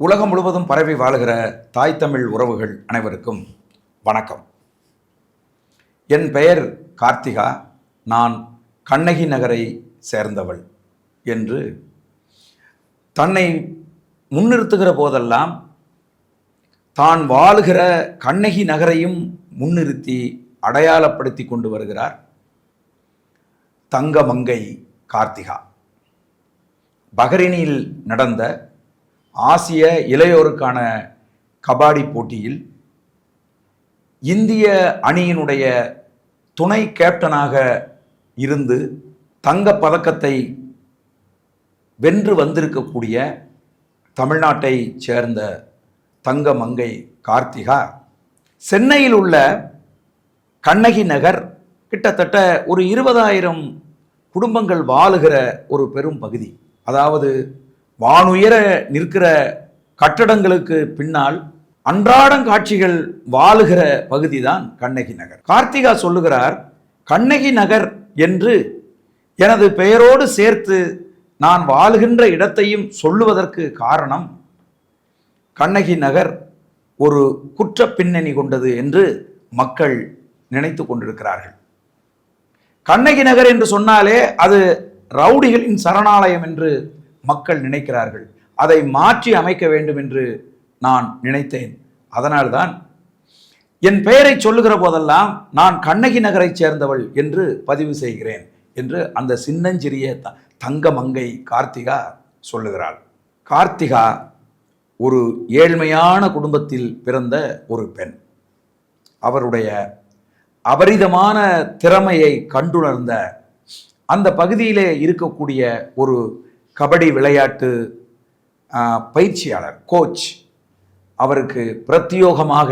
உலகம் முழுவதும் பரவி வாழுகிற தாய் தமிழ் உறவுகள் அனைவருக்கும் வணக்கம். என் பெயர் கார்த்திகா. நான் கண்ணகி நகரை சேர்ந்தவள் என்று தன்னை முன்னிறுத்துகிற போதெல்லாம் தான் வாழுகிற கண்ணகி நகரையும் முன்னிறுத்தி அடையாளப்படுத்தி கொண்டு வருகிறார் தங்கமங்கை கார்த்திகா. பஹரினியில் நடந்த ஆசிய இளையோருக்கான கபாடி போட்டியில் இந்திய அணியினுடைய துணை கேப்டனாக இருந்து தங்கப் பதக்கத்தை வென்று வந்திருக்கக்கூடிய தமிழ்நாட்டை சேர்ந்த தங்கமங்கை கார்த்திகா. சென்னையில் உள்ள கண்ணகி நகர் கிட்டத்தட்ட ஒரு இருபதாயிரம் குடும்பங்கள் வாழுகிற ஒரு பெரும் பகுதி. அதாவது வானுயர நிற்கிற கட்டடங்களுக்கு பின்னால் அன்றாடம் காட்சிகள் வாழுகிற பகுதிதான் கண்ணகி நகர். கார்த்திகா சொல்லுகிறார் கண்ணகி நகர் என்று எனது பெயரோடு சேர்த்து நான் வாழுகின்ற இடத்தையும் சொல்லுவதற்கு காரணம் கண்ணகி நகர் ஒரு குற்ற பின்னணி கொண்டது என்று மக்கள் நினைத்து கொண்டிருக்கிறார்கள். கண்ணகி நகர் என்று சொன்னாலே அது ரவுடிகளின் சரணாலயம் என்று மக்கள் நினைக்கிறார்கள். அதை மாற்றி அமைக்க வேண்டும் என்று நான் நினைத்தேன். அதனால்தான் என் பெயரை சொல்லுகிற போதெல்லாம் நான் கண்ணகி நகரைச் சேர்ந்தவள் என்று பதிவு செய்கிறேன் என்று அந்த சின்னஞ்சிறிய த தங்கமங்கை கார்த்திகா சொல்லுகிறாள். கார்த்திகா ஒரு ஏழ்மையான குடும்பத்தில் பிறந்த ஒரு பெண். அவருடைய அபரிதமான திறமையை கண்டுணர்ந்த அந்த பகுதியிலே இருக்கக்கூடிய ஒரு கபடி விளையாட்டு பயிற்சியாளர் கோச் அவருக்கு பிரத்யோகமாக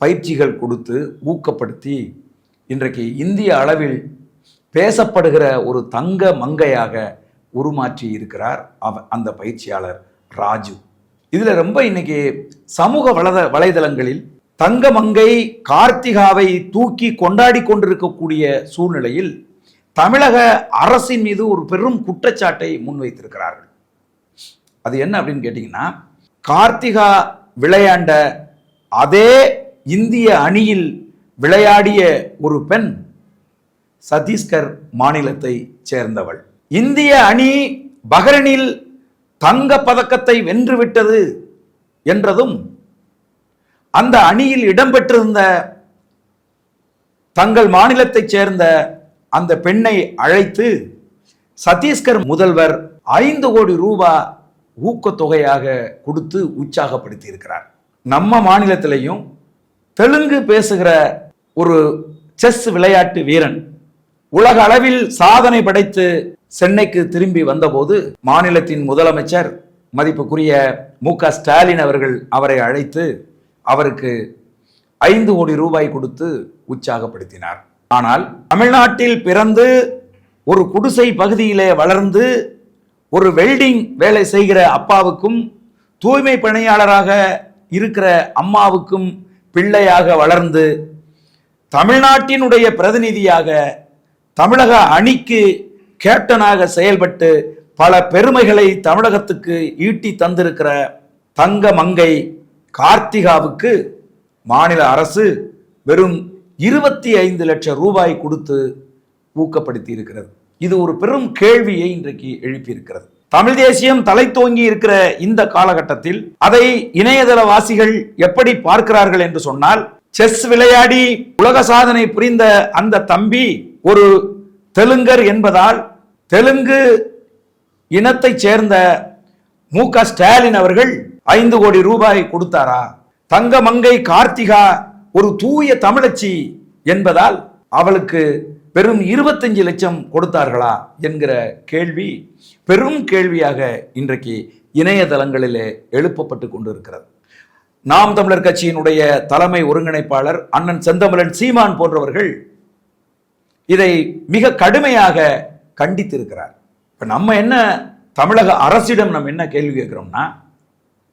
பயிற்சிகள் கொடுத்து ஊக்கப்படுத்தி இன்றைக்கு இந்திய அளவில் பேசப்படுகிற ஒரு தங்க மங்கையாக உருமாற்றி இருக்கிறார் அவ அந்த பயிற்சியாளர் ராஜு. இதில் ரொம்ப இன்னைக்கு சமூக வலத வலைதளங்களில் தங்க மங்கை கார்த்திகாவை தூக்கி கொண்டாடி கொண்டிருக்கக்கூடிய சூழ்நிலையில் தமிழக அரசின் மீது ஒரு பெரும் குற்றச்சாட்டை முன்வைத்திருக்கிறார்கள். அது என்ன அப்படின்னு கேட்டிங்கன்னா கார்த்திகா விளையாண்ட அதே இந்திய அணியில் விளையாடிய ஒரு பெண் சத்தீஸ்கர் மாநிலத்தை சேர்ந்தவள். இந்திய அணி பஹ்ரைனில் தங்க பதக்கத்தை வென்றுவிட்டது என்றதும் அந்த அணியில் இடம்பெற்றிருந்த தங்கள் மாநிலத்தைச் சேர்ந்த அந்த பெண்ணை அழைத்து சத்தீஸ்கர் முதல்வர் ஐந்து கோடி ரூபாய் ஊக்கத்தொகையாக கொடுத்து உற்சாகப்படுத்தி இருக்கிறார் நம்ம மாநிலத்திலையும் தெலுங்கு பேசுகிற ஒரு செஸ் விளையாட்டு வீரன் உலக அளவில் சாதனை படைத்து சென்னைக்கு திரும்பி வந்தபோது மாநிலத்தின் முதலமைச்சர் மதிப்புக்குரிய மு க ஸ்டாலின் அவர்கள் அவரை அழைத்து அவருக்கு ஐந்து கோடி ரூபாய் கொடுத்து உற்சாகப்படுத்தினார். ஆனால் தமிழ்நாட்டில் பிறந்து ஒரு குடிசை பகுதியிலே வளர்ந்து ஒரு வெல்டிங் வேலை செய்கிற அப்பாவுக்கும் தூய்மை பணியாளராக இருக்கிற அம்மாவுக்கும் பிள்ளையாக வளர்ந்து தமிழ்நாட்டினுடைய பிரதிநிதியாக தமிழக அணிக்கு கேப்டனாக செயல்பட்டு பல பெருமைகளை தமிழகத்துக்கு ஈட்டி தந்திருக்கிற தங்க மங்கை கார்த்திகாவுக்கு மாநில அரசு வெறும் இருபத்தி ஐந்து லட்சம் ரூபாய் கொடுத்து ஊக்கப்படுத்தி இருக்கிறது இது ஒரு பெரும் கேள்வியை இன்றைக்கு எழுப்பியிருக்கிறது. தமிழ் தேசியம் தலை தோங்கி இருக்கிற இந்த காலகட்டத்தில் அதை இணையதளவாசிகள் எப்படி பார்க்கிறார்கள் என்று சொன்னால் செஸ் விளையாடி உலக சாதனை புரிந்த அந்த தம்பி ஒரு தெலுங்கர் என்பதால் தெலுங்கு இனத்தைச் சேர்ந்த மு க ஸ்டாலின் அவர்கள் ஐந்து கோடி ரூபாய் கொடுத்தாரா? தங்க மங்கை கார்த்திகா ஒரு தூய தமிழச்சி என்பதால் அவளுக்கு பெரும் இருபத்தஞ்சு லட்சம் கொடுத்தார்களா என்கிற கேள்வி பெரும் கேள்வியாக இன்றைக்கு இணையதளங்களிலே எழுப்பப்பட்டு கொண்டிருக்கிறது. நாம் தமிழர் கட்சியினுடைய தலைமை ஒருங்கிணைப்பாளர் அண்ணன் செந்தமிழன் சீமான் போன்றவர்கள் இதை மிக கடுமையாக கண்டித்திருக்கிறார். இப்போ நம்ம என்ன தமிழக அரசிடம் நம்ம என்ன கேள்வி கேட்குறோம்னா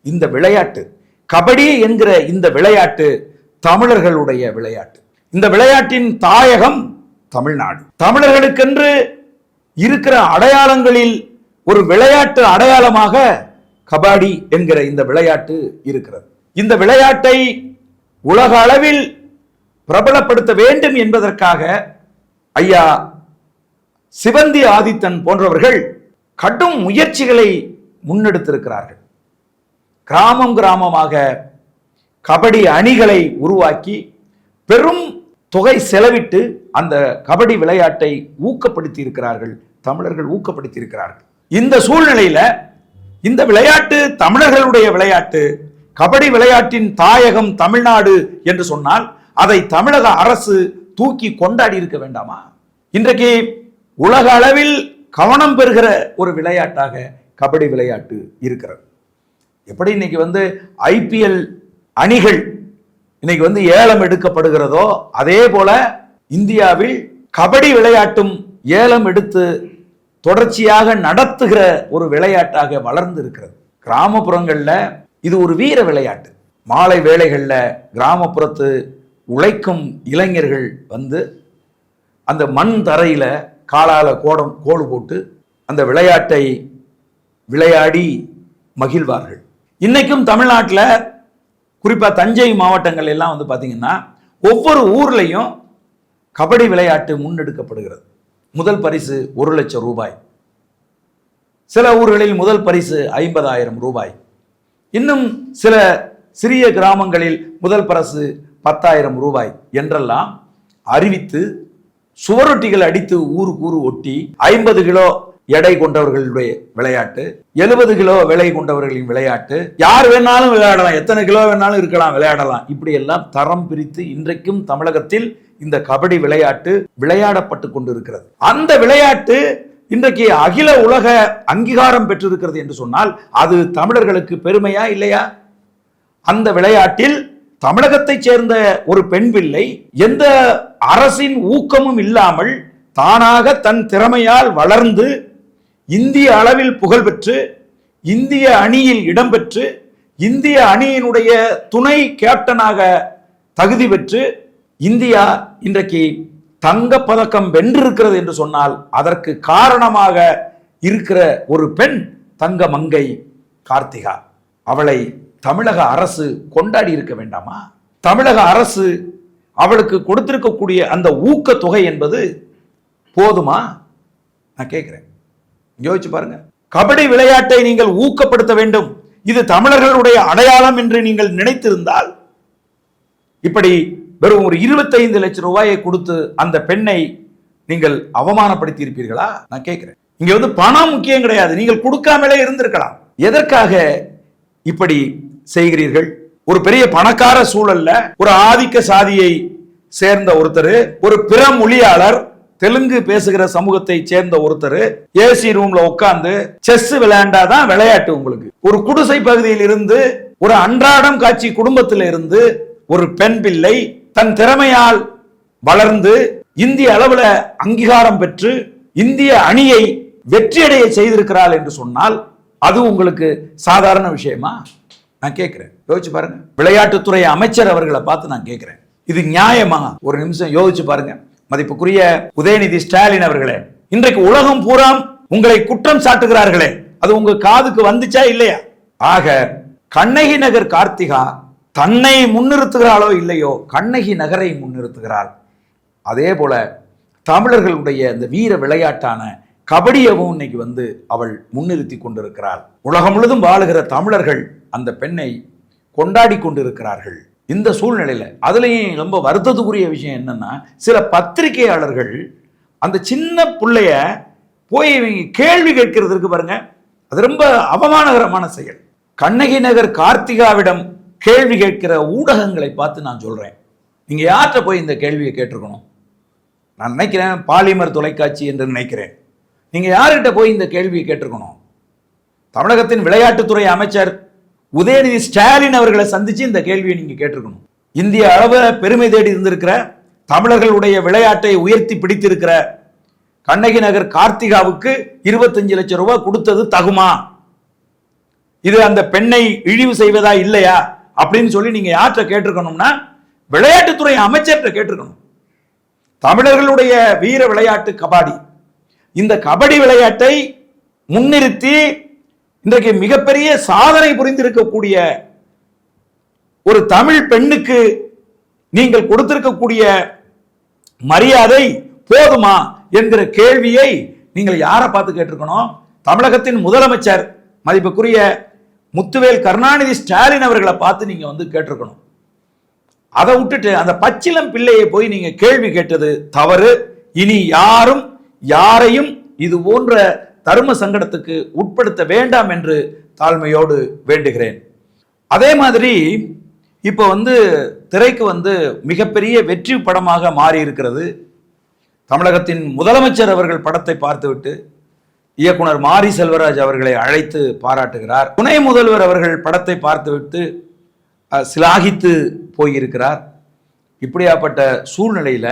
இந்த விளையாட்டு கபடி என்கிற இந்த விளையாட்டு தமிழர்களுடைய விளையாட்டு. இந்த விளையாட்டின் தாயகம் தமிழ்நாடு. தமிழர்களுக்கென்று இருக்கிற அடையாளங்களில் ஒரு விளையாட்டு அடையாளமாக கபாடி என்கிற இந்த விளையாட்டு இருக்கிறது. இந்த விளையாட்டை உலக அளவில் பிரபலப்படுத்த வேண்டும் என்பதற்காக ஐயா சிவந்தி ஆதித்தன் போன்றவர்கள் கடும் முயற்சிகளை முன்னெடுத்திருக்கிறார்கள். கிராமம் கிராமமாக கபடி அணிகளை உருவாக்கி பெரும் தொகை செலவிட்டு அந்த கபடி விளையாட்டை ஊக்கப்படுத்தி இருக்கிறார்கள் தமிழர்கள் ஊக்கப்படுத்தி இருக்கிறார்கள் இந்த சூழ்நிலையில இந்த விளையாட்டு தமிழர்களுடைய விளையாட்டு கபடி விளையாட்டின் தாயகம் தமிழ்நாடு என்று சொன்னால் அதை தமிழக அரசு தூக்கி கொண்டாடி இருக்க வேண்டாமா? இன்றைக்கு உலக அளவில் கவனம் பெறுகிற ஒரு விளையாட்டாக கபடி விளையாட்டு இருக்கிறது. எப்படி இன்னைக்கு வந்து ஐபிஎல் அணிகள் இன்னைக்கு வந்து ஏலம் எடுக்கப்படுகிறதோ அதே போல இந்தியாவில் கபடி விளையாட்டும் ஏலம் எடுத்து தொடர்ச்சியாக நடத்துகிற ஒரு விளையாட்டாக வளர்ந்து இருக்கிறது கிராமப்புறங்களில் இது ஒரு வீர விளையாட்டு. மாலை வேளைகளில் கிராமப்புறத்து உழைக்கும் இளைஞர்கள் வந்து அந்த மண் தரையில் காலால் கோடம் கோடு போட்டு அந்த விளையாட்டை விளையாடி மகிழ்வார்கள். இன்னைக்கும் தமிழ்நாட்டில் குறிப்பாக தஞ்சை மாவட்டங்கள் எல்லாம் வந்து பார்த்தீங்கன்னா ஒவ்வொரு ஊர்லேயும் கபடி விளையாட்டு முன்னெடுக்கப்படுகிறது. முதல் பரிசு ஒரு லட்சம் ரூபாய். சில ஊர்களில் முதல் பரிசு ஐம்பதாயிரம் ரூபாய். இன்னும் சில சிறிய கிராமங்களில் முதல் பரிசு பத்தாயிரம் ரூபாய் என்றெல்லாம் அறிவித்து சுவரொட்டிகள் அடித்து ஊருக்கு ஊர் ஒட்டி ஐம்பது கிலோ எடை கொண்டவர்களுடைய விளையாட்டு எழுபது கிலோ விலை கொண்டவர்களின் விளையாட்டு யார் வேணாலும் விளையாடலாம் எத்தனை கிலோ வேணாலும் இருக்கலாம் விளையாடலாம். இப்படி எல்லாம் தரம் பிரித்து இன்றைக்கும் தமிழகத்தில் இந்த கபடி விளையாட்டு விளையாடப்பட்டு கொண்டிருக்கிறது. அந்த விளையாட்டு இன்றைக்கு அகில உலக அங்கீகாரம் பெற்றிருக்கிறது என்று சொன்னால் அது தமிழர்களுக்கு பெருமையா இல்லையா? அந்த விளையாட்டில் தமிழகத்தைச் சேர்ந்த ஒரு பெண் பிள்ளை எந்த அரசின் ஊக்கமும் இல்லாமல் தானாக தன் திறமையால் வளர்ந்து இந்திய அளவில் புகழ் பெற்று இந்திய அணியில் இடம்பெற்று இந்திய அணியினுடைய துணை கேப்டனாக தகுதி பெற்று இந்தியா இன்றைக்கு தங்க பதக்கம் வென்றிருக்கிறது என்று சொன்னால் அதற்கு காரணமாக இருக்கிற ஒரு பெண் தங்க மங்கை கார்த்திகா. அவளை தமிழக அரசு கொண்டாடி இருக்க வேண்டாமா? தமிழக அரசு அவளுக்கு கொடுத்திருக்கக்கூடிய அந்த ஊக்க தொகை என்பது போதுமா? நான் கேட்குறேன். யோசிச்சு பாருங்க. கபடி விளையாட்டை நீங்கள் ஊக்கப்படுத்த வேண்டும். இது தமிழர்களுடைய அடையாளம் என்று நீங்கள் நினைத்திருந்தால் இப்படி வெறும் ஒரு இருபத்தைந்து லட்சம் ரூபாயை கொடுத்து அந்த பெண்ணை நீங்கள் அவமானப்படுத்தி இருப்பீர்களா நான் கேட்கிறேன். இங்க வந்து பணம் முக்கியம் கிடையாது. நீங்கள் கொடுக்காமலே இருந்திருக்கலாம். எதற்காக இப்படி செய்கிறீர்கள்? ஒரு பெரிய பணக்கார சூழல்ல ஒரு ஆதிக்க சாதியை சேர்ந்த ஒருத்தர் ஒரு பிற மொழியாளர் தெலுங்கு பேசுகிற சமூகத்தை சேர்ந்த ஒருத்தர் ஏசி ரூம்ல உட்காந்து செஸ் விளையாண்டாதான் விளையாட்டு உங்களுக்கு. ஒரு குடிசை பகுதியில் இருந்து ஒரு அன்றாடம் காட்சி குடும்பத்தில் இருந்து ஒரு பெண் பிள்ளை தன் திறமையால் வளர்ந்து இந்திய அளவில் அங்கீகாரம் பெற்று இந்திய அணியை வெற்றியடைய செய்திருக்கிறாள் என்று சொன்னால் அது உங்களுக்கு சாதாரண விஷயமா? நான் கேட்கிறேன். யோசிச்சு பாருங்க. விளையாட்டுத்துறை அமைச்சர் அவர்களை பார்த்து நான் கேட்கிறேன். இது நியாயமா? ஒரு நிமிஷம் யோசிச்சு பாருங்க. மதிப்புக்குரிய உதயநிதி ஸ்டாலின் அவர்களே இன்றைக்கு உலகம் பூரா உங்களை குற்றம் சாட்டுகிறார்களே. அது உங்க காதுக்கு வந்துச்சா இல்லையா? ஆக கண்ணகி நகர் கார்த்திகா தன்னை முன்னிறுத்துகிறாளோ இல்லையோ கண்ணகி நகரை முன்னிறுத்துகிறாள். அதே போல தமிழர்களுடைய இந்த வீர விளையாட்டான கபடியவும் இன்னைக்கு வந்து அவள் முன்னிறுத்தி கொண்டிருக்கிறாள். உலகம் முழுதும் வாழுகிற தமிழர்கள் அந்த பெண்ணை கொண்டாடி கொண்டிருக்கிறார்கள். இந்த சூழ்நிலையில். அதுலேயும் ரொம்ப வருத்தத்துக்குரிய விஷயம் என்னன்னா சில பத்திரிகையாளர்கள் அந்த சின்ன பிள்ளைய போய் இவங்க கேள்வி கேட்கிறதுக்கு பாருங்க அது ரொம்ப அவமானகரமான செயல். கண்ணகி நகர் கார்த்திகாவிடம் கேள்வி கேட்கிற ஊடகங்களை பார்த்து நான் சொல்கிறேன் நீங்கள் யார்கிட்ட போய் இந்த கேள்வியை கேட்டிருக்கணும்? நான் நினைக்கிறேன் பாலிமர் தொலைக்காட்சி என்று நினைக்கிறேன். நீங்கள் யார்கிட்ட போய் இந்த கேள்வியை கேட்டிருக்கணும்? தமிழகத்தின் விளையாட்டுத்துறை அமைச்சர் உதயநிதி ஸ்டாலின் அவர்களை சந்திச்சு இந்த கேள்வியை நீங்க கேட்டிருக்கணும். இந்திய அளவு பெருமை தேடி இருந்திருக்கிற தமிழர்களுடைய விளையாட்டை உயர்த்தி பிடித்திருக்கிற கண்ணகி நகர் கார்த்திகாவுக்கு இருபத்தஞ்சு லட்சம் ரூபாய் கொடுத்தது தகுமா? இது அந்த பெண்ணை இழிவு செய்வதா இல்லையா? அப்படின்னு சொல்லி நீங்க யார்கிட்ட கேட்டிருக்கணும்னா விளையாட்டுத்துறை அமைச்சர்கிட்ட கேட்டிருக்கணும். தமிழர்களுடைய வீர விளையாட்டு கபாடி. இந்த கபடி விளையாட்டை முன்னிறுத்தி இன்றைக்கு மிகப்பெரிய சாதனை புரிந்திருக்கக்கூடிய ஒரு தமிழ் பெண்ணுக்கு நீங்கள் கொடுத்திருக்கக்கூடிய மரியாதை போதுமா என்கிற கேள்வியை நீங்கள் யாரை பார்த்து கேட்டிருக்கணும்? தமிழகத்தின் முதலமைச்சர் மதிப்புக்குரிய முத்துவேல் கருணாநிதி ஸ்டாலின் அவர்களை பார்த்து நீங்க வந்து கேட்டிருக்கணும். அதை விட்டுட்டு அந்த பச்சிலம் பிள்ளையை போய் நீங்க கேள்வி கேட்டது தவறு. இனி யாரும் யாரையும் இது போன்ற தர்ம சங்கடத்துக்கு உட்படுத்த வேண்டாம் என்று தாழ்மையோடு வேண்டுகிறேன். அதே மாதிரி இப்போ வந்து திரைக்கு வந்து மிகப்பெரிய வெற்றி படமாக மாறி இருக்கிறது தமிழகத்தின் முதலமைச்சர் அவர்கள் படத்தை பார்த்துவிட்டு இயக்குனர் மாரி செல்வராஜ் அவர்களை அழைத்து பாராட்டுகிறார். துணை முதல்வர் அவர்கள் படத்தை பார்த்துவிட்டு சிலாகித்து போயிருக்கிறார். இப்படியாப்பட்ட சூழ்நிலையில்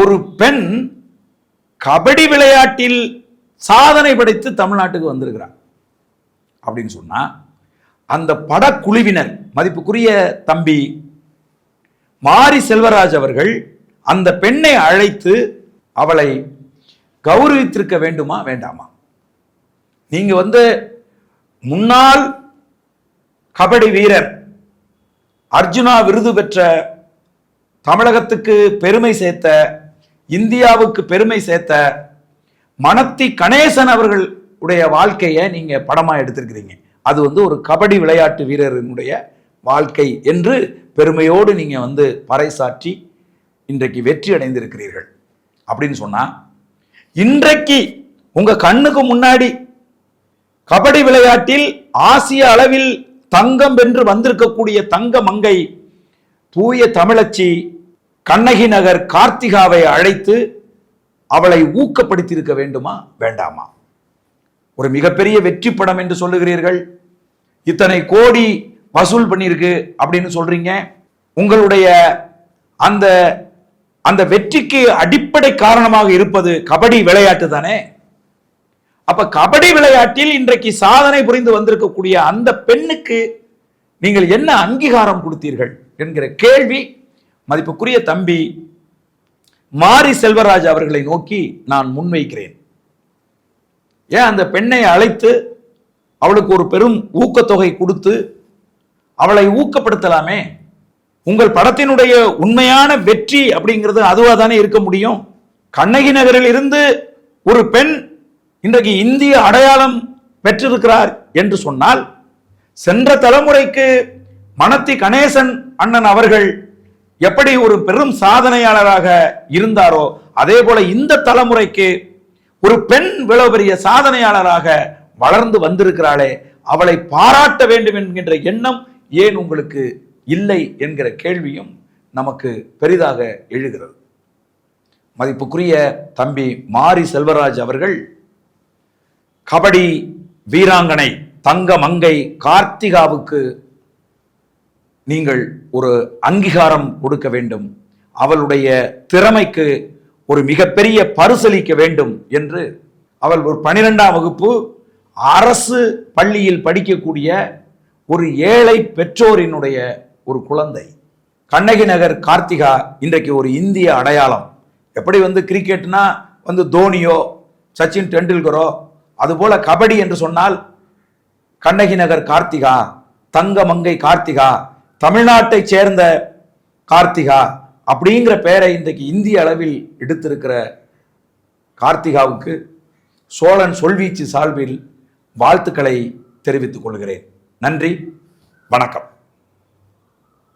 ஒரு பெண் கபடி விளையாட்டில் சாதனை படைத்து தமிழ்நாட்டுக்கு வந்திருக்கிறார். அப்படின்னு சொன்னா அந்த படக்குழுவினர் மதிப்புக்குரிய தம்பி மாரி செல்வராஜ் அவர்கள் அந்த பெண்ணை அழைத்து அவளை கௌரவித்திருக்க வேண்டுமா வேண்டாமா? நீங்க வந்து முன்னாள் கபடி வீரர் அர்ஜுனா விருது பெற்ற தமிழகத்துக்கு பெருமை சேர்த்த இந்தியாவுக்கு பெருமை சேர்த்த மணத்தி கணேசன் அவர்கள் உடைய வாழ்க்கையை நீங்க படமா எடுத்திருக்கிறீங்க. அது வந்து ஒரு கபடி விளையாட்டு வீரரினுடைய வாழ்க்கை என்று பெருமையோடு நீங்க வந்து பறைசாற்றி இன்றைக்கு வெற்றி அடைந்திருக்கிறீர்கள். அப்படின்னு சொன்னா இன்றைக்கு உங்க கண்ணுக்கு முன்னாடி கபடி விளையாட்டில் ஆசிய அளவில் தங்கம் வென்று வந்திருக்கக்கூடிய தங்க மங்கை தூய தமிழச்சி கண்ணகி நகர் கார்த்திகாவை அழைத்து அவளை ஊக்கப்படுத்தியிருக்க வேண்டுமா? வேண்டாமா? ஒரு மிகப்பெரிய வெற்றி படம் என்று சொல்லுகிறீர்கள். இத்தனை கோடி வசூல் பண்ணியிருக்கு அப்படின்னு சொல்றீங்க. உங்களுடைய அந்த அந்த வெற்றிக்கு அடிப்படை காரணமாக இருப்பது கபடி விளையாட்டு தானே? அப்ப கபடி விளையாட்டில் இன்றைக்கு சாதனை புரிந்து வந்திருக்கக்கூடிய அந்த பெண்ணுக்கு நீங்கள் என்ன அங்கீகாரம் கொடுத்தீர்கள் என்கிற கேள்வி மதிப்புக்குரிய தம்பி மாரி செல்வராஜ் அவர்களை நோக்கி நான் முன்வைக்கிறேன். ஏன் அந்த பெண்ணை அழைத்து அவளுக்கு ஒரு பெரும் ஊக்கத்தொகை கொடுத்து அவளை ஊக்கப்படுத்தலாமே? உங்கள் படத்தினுடைய உண்மையான வெற்றி அப்படிங்கிறது அதுவாக தானே இருக்க முடியும்? கண்ணகி நகரில் இருந்து ஒரு பெண் இன்றைக்கு இந்திய அடையாளம் பெற்றிருக்கிறார் என்று சொன்னால் சென்ற தலைமுறைக்கு மணத்தி கணேசன் அண்ணன் அவர்கள் எப்படி ஒரு பெரும் சாதனையாளராக இருந்தாரோ அதே போல இந்த தலைமுறைக்கு ஒரு பெண் இவ்வளவு பெரிய சாதனையாளராக வளர்ந்து வந்திருக்கிறாளே அவளை பாராட்ட வேண்டும் என்கின்ற எண்ணம் ஏன் உங்களுக்கு இல்லை என்கிற கேள்வியும் நமக்கு பெரிதாக எழுகிறது. மதிப்புக்குரிய தம்பி மாரி செல்வராஜ் அவர்கள் கபடி வீராங்கனை தங்க மங்கை கார்த்திகாவுக்கு நீங்கள் ஒரு அங்கீகாரம் கொடுக்க வேண்டும். அவளுடைய திறமைக்கு ஒரு மிகப்பெரிய பரிசளிக்க வேண்டும் என்று அவள் ஒரு பனிரெண்டாம் வகுப்பு அரசு பள்ளியில் படிக்கக்கூடிய ஒரு ஏழை பெற்றோரினுடைய ஒரு குழந்தை. கண்ணகி நகர் கார்த்திகா இன்றைக்கு ஒரு இந்திய அடையாளம். எப்படி வந்து கிரிக்கெட்னா வந்து தோனியோ சச்சின் டெண்டுல்கரோ அதுபோல கபடி என்று சொன்னால் கண்ணகி நகர் கார்த்திகா தங்க மங்கை கார்த்திகா தமிழ்நாட்டை சேர்ந்த கார்த்திகா அப்படிங்கிற பெயரை இன்றைக்கு இந்திய அளவில் எடுத்திருக்கிற கார்த்திகாவுக்கு சோழன் சொல்வீச்சு சார்பில் வாழ்த்துக்களை தெரிவித்துக் கொள்கிறேன். நன்றி. வணக்கம்.